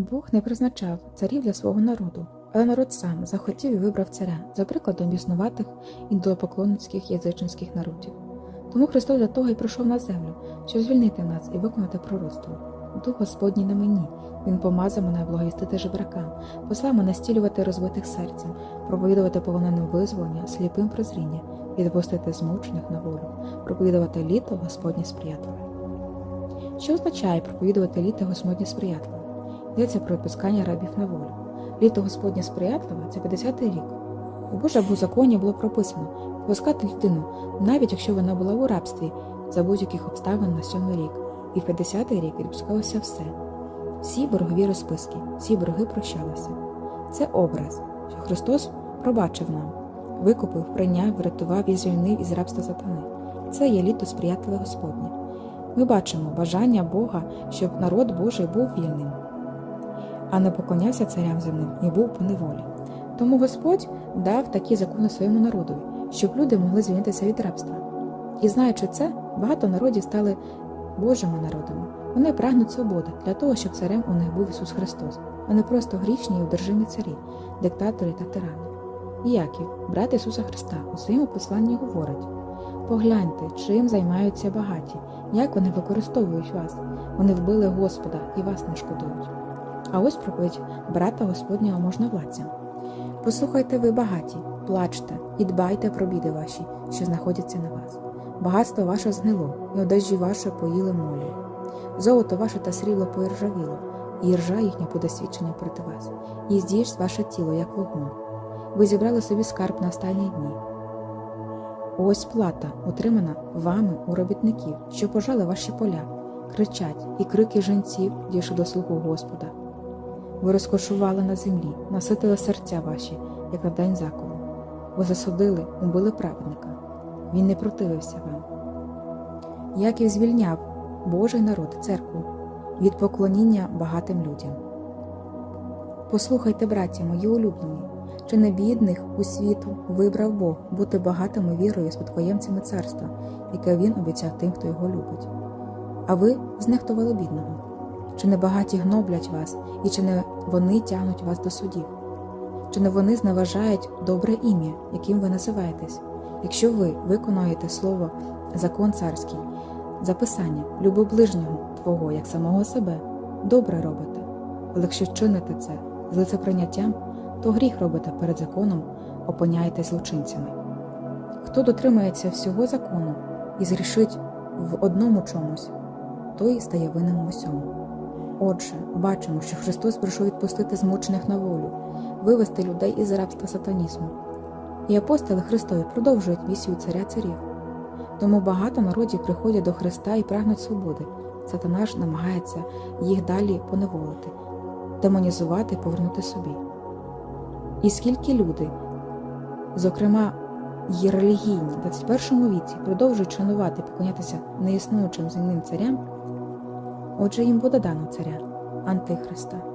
Бог не призначав царів для свого народу, але народ сам захотів і вибрав царя, за прикладом існуватих ідолопоклонницьких язичницьких народів. Тому Христос для того і прийшов на землю, щоб звільнити нас і виконати пророцтво. Дух Господній на мені, Він помазав мене благовістити жебракам, послав мене стілювати розбитих серцем, проповідувати полоненим визволення, сліпим прозріння, відпустити змучених на волю, проповідувати літо Господнє сприятливе. Що означає проповідувати літо Господнє сприятливе? Йдеться про відпускання рабів на волю. Літо Господнє сприятливе це 50-й рік. У Божому законі було прописано відпускати людину, навіть якщо вона була у рабстві за будь-яких обставин на сьомий рік, і в 50-й рік відпускалося все. Всі боргові розписки, всі борги прощалися. Це образ, що Христос пробачив нам, викупив, прийняв, врятував і звільнив із рабства сатани. Це є літо сприятливе Господнє. Ми бачимо бажання Бога, щоб народ Божий був вільним, а не поклонявся царям земним і був по неволі. Тому Господь дав такі закони своєму народові, щоб люди могли звільнитися від рабства. І знаючи це, багато народів стали Божими народами. Вони прагнуть свободи для того, щоб царем у них був Ісус Христос, а не просто грішні і одержимі царі, диктатори та тирани. Іяків, брат Ісуса Христа, у своєму посланні говорить: погляньте, чим займаються багаті, як вони використовують вас. Вони вбили Господа і вас не шкодують. А ось проповідь брата Господнього можновладцям. Послухайте ви багаті, плачте і дбайте про біди ваші, що знаходяться на вас. Багатство ваше згнило, і одежі ваше поїли молі. Золото ваше та срібло поіржавіло, і ржа їхня буде свідчення проти вас, і здіж ваше тіло, як вогну. Ви зібрали собі скарб на останні дні. Ось плата, отримана вами у робітників, що пожали ваші поля, кричать, і крики жінців дійшли до слуху Господа. Ви розкошували на землі, наситили серця ваші, як на день заколу. Ви засудили, убили праведника. Він не противився вам. Яків звільняв Божий народ, церкву, від поклоніння багатим людям. Послухайте, браття мої улюблені, чи не бідних у світу вибрав Бог бути багатими вірою спадкоємцями царства, яке він обіцяв тим, хто його любить. А ви знехтували бідного. Чи не багаті гноблять вас, і чи не вони тягнуть вас до судів? Чи не вони зневажають добре ім'я, яким ви називаєтесь? Якщо ви виконуєте слово закон царський, записання люби ближнього Твого як самого себе, добре робите. Але якщо чините це з лицеприйняттям, то гріх робите перед законом, опиняєтесь злочинцями. Хто дотримується всього закону і зрішить в одному чомусь, той стає винним у всьому. Отже, бачимо, що Христос прийшов відпустити змучених на волю, вивести людей із рабства сатанізму. І апостоли Христові продовжують місію царя царів. Тому багато народів приходять до Христа і прагнуть свободи. Сатана ж намагається їх далі поневолити, демонізувати повернути собі. І скільки люди, зокрема є релігійні в 21 віці, продовжують шанувати поклонятися неіснуючим земним царям, отже їм буде дано царя Антихриста.